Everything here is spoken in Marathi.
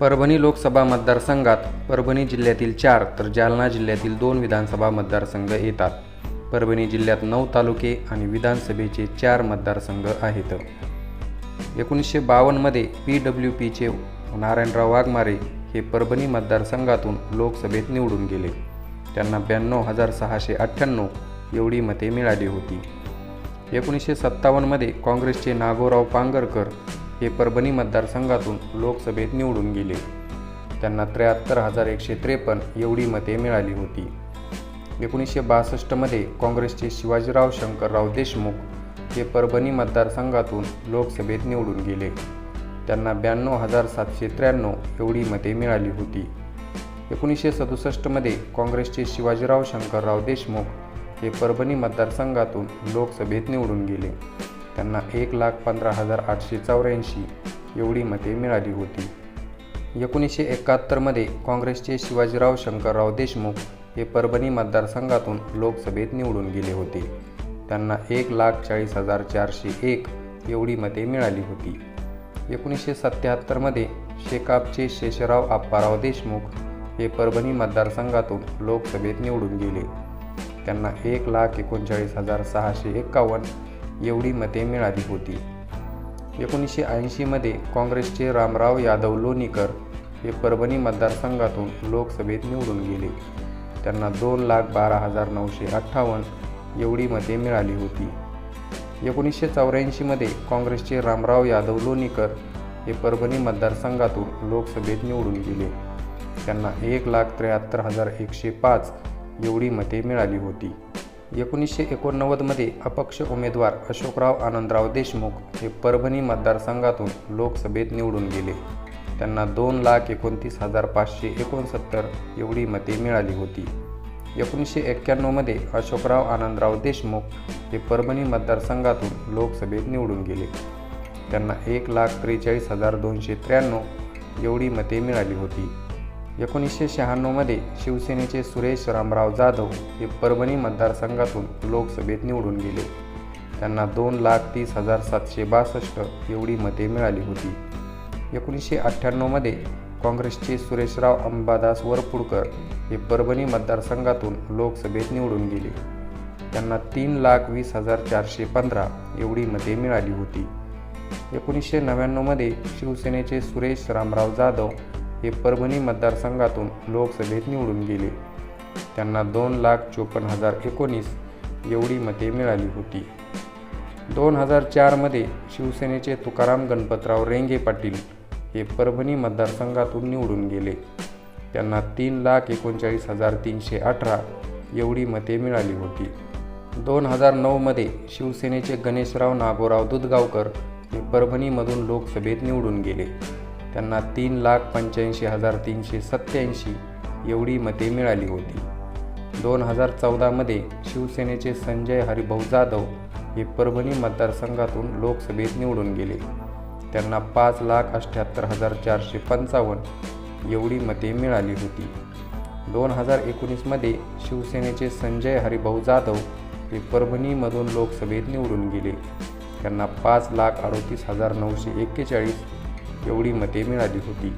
परभणी लोकसभा मतदारसंघात परभणी जिल्ह्यातील चार तर जालना जिल्ह्यातील दोन विधानसभा मतदारसंघ येतात. परभणी जिल्ह्यात नऊ तालुके आणि विधानसभेचे चार मतदारसंघ आहेत. एकोणीसशे बावन्नमध्ये पी डब्ल्यू पीचे नारायणराव वाघमारे हे परभणी मतदारसंघातून लोकसभेत निवडून गेले. त्यांना ब्याण्णव हजार सहाशे अठ्ठ्याण्णव एवढी मते मिळाली होती. एकोणीसशे सत्तावन्नमध्ये काँग्रेसचे नागोराव पांगरकर हे परभणी मतदारसंघातून लोकसभेत निवडून गेले. त्यांना त्र्याहत्तर हजार एकशे त्रेपन्न एवढी मते मिळाली होती. एकोणीसशे बासष्टमध्ये काँग्रेसचे शिवाजीराव शंकरराव देशमुख हे परभणी मतदारसंघातून लोकसभेत निवडून गेले. त्यांना ब्याण्णव हजार सातशे त्र्याण्णव एवढी मते मिळाली होती. एकोणीसशे सदुसष्टमध्ये काँग्रेसचे शिवाजीराव शंकरराव देशमुख हे परभणी मतदारसंघातून लोकसभेत निवडून गेले. त्यांना एक लाख पंधरा हजार आठशे चौऱ्याऐंशी एवढी मते मिळाली होती. एकोणीसशे एकाहत्तरमध्ये काँग्रेसचे शिवाजीराव शंकरराव देशमुख हे परभणी मतदारसंघातून लोकसभेत निवडून गेले होते. त्यांना एक लाख चाळीस हजार चारशे एक एवढी मते मिळाली होती. एकोणीसशे सत्त्याहत्तरमध्ये शेकापचे शेषराव आप्पाराव देशमुख हे परभणी मतदारसंघातून लोकसभेत निवडून गेले. त्यांना एक लाख एकोणचाळीस हजार सहाशे एक्कावन्न एवढी मते मिळाली होती. एकोणीसशे ऐंशीमध्ये काँग्रेसचे रामराव यादव लोणीकर हे परभणी मतदारसंघातून लोकसभेत निवडून गेले. त्यांना दोन लाख बारा हजार नऊशे अठ्ठावन्न एवढी मते मिळाली होती. एकोणीसशे चौऱ्याऐंशीमध्ये काँग्रेसचे रामराव यादव लोणीकर हे परभणी मतदारसंघातून लोकसभेत निवडून गेले. त्यांना एक लाख त्र्याहत्तर हजार एकशे पाच एवढी मते मिळाली होती. एकोणीसशे एकोणनव्वदमध्ये अपक्ष उमेदवार अशोकराव आनंदराव देशमुख हे परभणी मतदारसंघातून लोकसभेत निवडून गेले. त्यांना दोन लाख एकोणतीस हजार पाचशे एकोणसत्तर एवढी मते मिळाली होती. एकोणीसशे एक्क्याण्णवमध्ये अशोकराव आनंदराव देशमुख हे परभणी मतदारसंघातून लोकसभेत निवडून गेले. त्यांना एक लाख त्रेचाळीस हजार दोनशे त्र्याण्णव एवढी मते मिळाली होती. एकोणीसशे शहाण्णवमध्ये शिवसेनेचे सुरेश रामराव जाधव हे परभणी मतदारसंघातून लोकसभेत निवडून गेले. त्यांना दोन लाख तीस हजार सातशे बासष्ट एवढी मते मिळाली होती. एकोणीसशे अठ्ठ्याण्णवमध्ये काँग्रेसचे सुरेशराव अंबादास वरपुडकर हे परभणी मतदारसंघातून लोकसभेत निवडून गेले. त्यांना तीन लाख वीस हजार चारशे पंधरा एवढी मते मिळाली होती. एकोणीसशे नव्याण्णवमध्ये शिवसेनेचे सुरेश रामराव जाधव हे परभणी मतदारसंघातून लोकसभेत निवडून गेले. त्यांना दोन लाख चोपन्न हजार एकोणीस एवढी मते मिळाली होती. दोन हजार चारमध्ये शिवसेनेचे तुकाराम गणपतराव रेंगे पाटील हे परभणी मतदारसंघातून निवडून गेले. त्यांना तीन लाख एकोणचाळीस हजार तीनशे अठरा एवढी मते मिळाली होती. दोन हजार नऊमध्ये शिवसेनेचे गणेशराव नागोराव दुधगावकर हे परभणीमधून लोकसभेत निवडून गेले. त्यांना तीन लाख पंच्याऐंशी हजार तीनशे सत्त्याऐंशी एवढी मते मिळाली होती. दोन हजार चौदामध्ये शिवसेनेचे संजय हरिभाऊ जाधव हे परभणी मतदारसंघातून लोकसभेत निवडून गेले. त्यांना पाच लाख अठ्ठ्याहत्तर हजार चारशे पंचावन्न एवढी मते मिळाली होती. दोन हजार एकोणीसमध्ये शिवसेनेचे संजय हरिभाऊ जाधव हे परभणीमधून लोकसभेत निवडून गेले. त्यांना पाच लाख अडोतीस हजार नऊशे एक्केचाळीस एवढी मते मिळाली होती.